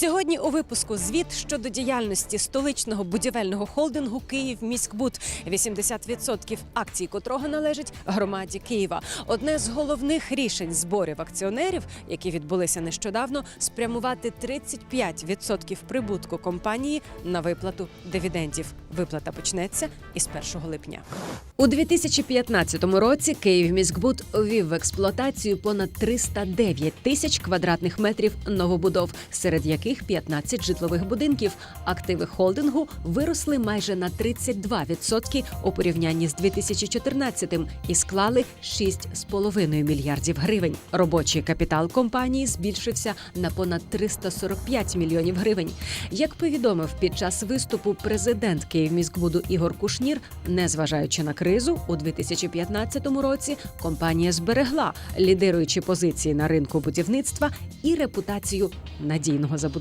Сьогодні у випуску звіт щодо діяльності столичного будівельного холдингу Київ міськбуд 80% акцій котрого належить громаді Києва. Одне з головних рішень зборів акціонерів, які відбулися нещодавно, спрямувати 35% прибутку компанії на виплату дивідендів. Виплата почнеться із 1 липня. У 2015 році Київміськбуд ввів в експлуатацію понад 309 тисяч квадратних метрів новобудов, серед яких 15 житлових будинків. Активи холдингу виросли майже на 32% у порівнянні з 2014 і склали 6,5 мільярдів гривень. Робочий капітал компанії збільшився на понад 345 мільйонів гривень. Як повідомив під час виступу президент Київміськбуду Ігор Кушнір, незважаючи на кризу, у 2015 році компанія зберегла лідируючі позиції на ринку будівництва і репутацію надійного забудовника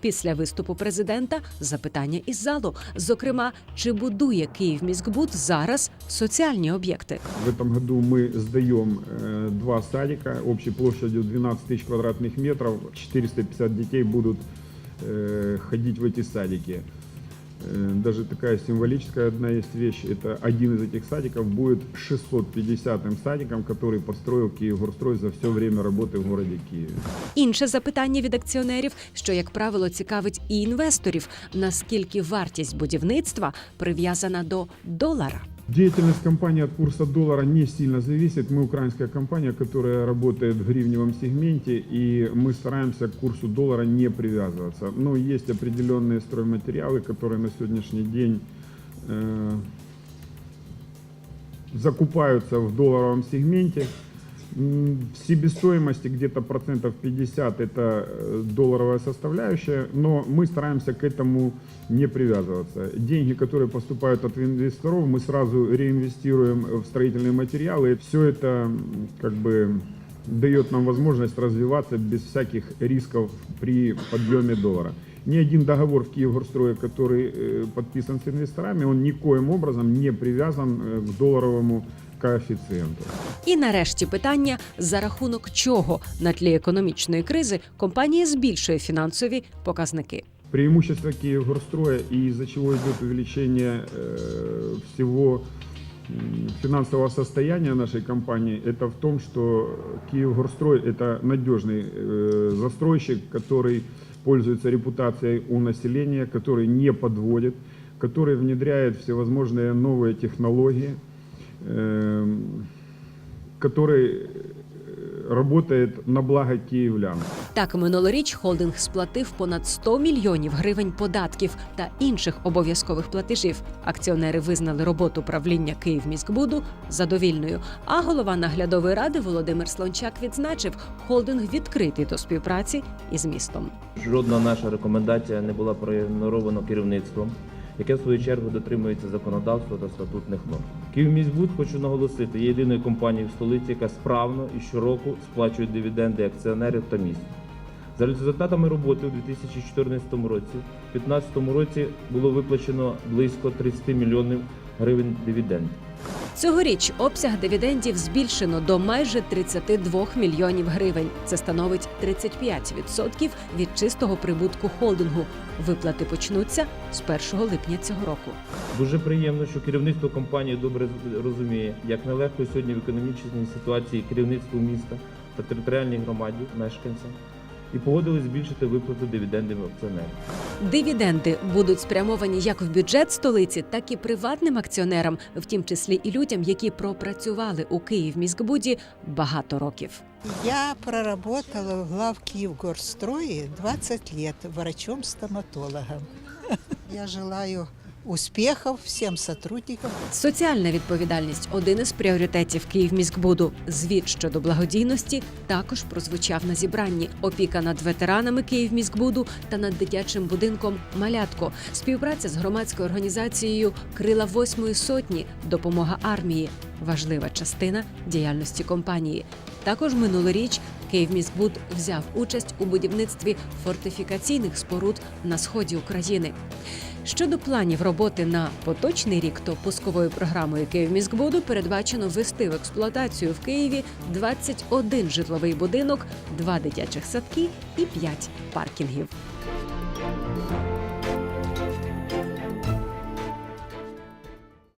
Після виступу президента запитання із залу, зокрема, чи будує Київміськбуд зараз соціальні об'єкти. В этом году мы сдаем э, два садика общей площадью 12 тысяч квадратных метров. 450 детей будут э, ходить в эти садики. Э, Даже такая символическая одна есть вещь. Это один из этих садиков будет 650-м садиком, который построил Киевгорстрой за все время работы в городе Киеве. Інше запитання від акціонерів, що як правило цікавить і інвесторів, наскільки вартість будівництва прив'язана до долара. Деятельность компании от курса доллара не сильно зависит. Мы украинская компания, которая работает в гривневом сегменте, и мы стараемся к курсу доллара не привязываться. Но есть определенные стройматериалы, которые на сегодняшний день э, закупаются в долларовом сегменте. Себестоимости где-то процентов 50 это э, долларовая составляющая, но мы стараемся к этому не привязываться. Деньги, которые поступают от инвесторов, мы сразу реинвестируем в строительные материалы. Все это как бы дает нам возможность развиваться без всяких рисков при подъеме доллара. Ни один договор в Киевгорстрое, который э, подписан с инвесторами, он никоим образом не привязан э, к долларовому коэффициенту. І нарешті питання, за рахунок чого на тлі економічної кризи компанія збільшує фінансові показники. Преимущество Киевгорстроя и из-за чего идет увеличение э, всего м, финансового состояния нашей компании, это в том, что Киевгорстрой это надежный э, застройщик, который пользуется репутацией у населения, который не подводит, который внедряет всевозможные новые технологии, эм, который э, работает на благо киевлян. Так, минулоріч холдинг сплатив понад 100 мільйонів гривень податків та інших обов'язкових платежів. Акціонери визнали роботу правління Київміськбуду задовільною. А голова наглядової ради Володимир Слончак відзначив, холдинг відкритий до співпраці із містом. Жодна наша рекомендація не була проігнорована керівництвом, яке в свою чергу дотримується законодавства та статутних норм. Київміськбуд, хочу наголосити, є єдиною компанією в столиці, яка справно і щороку сплачує дивіденди акціонерів та міст. За результатами роботи у 2014 році, у 2015 році було виплачено близько 30 мільйонів гривень дивідендів. Цьогоріч обсяг дивідендів збільшено до майже 32 мільйонів гривень. Це становить 35% від чистого прибутку холдингу. Виплати почнуться з 1 липня цього року. Дуже приємно, що керівництво компанії добре розуміє, як нелегко сьогодні в економічній ситуації керівництву міста та територіальній громаді мешканцям і погодились збільшити виплату дивідендів акціонерів. Дивіденди будуть спрямовані як в бюджет столиці, так і приватним акціонерам, в тім числі і людям, які пропрацювали у Київміськбуді багато років. Я проработала в глав Киевгорстрое 20 лет врачом-стоматологом. Я желаю успехов всем сотрудникам. Соціальна відповідальність один із пріоритетів Київміськбуду. Звіт щодо благодійності також прозвучав на зібранні. Опіка над ветеранами Київміськбуду та над дитячим будинком Малятко, співпраця з громадською організацією Крила восьмої сотні, допомога армії важлива частина діяльності компанії. Також минулоріч Київміськбуд взяв участь у будівництві фортифікаційних споруд на сході України. Щодо планів роботи на поточний рік, то пусковою програмою Київміськбуду передбачено ввести в експлуатацію в Києві 21 житловий будинок, 2 дитячих садки і 5 паркінгів.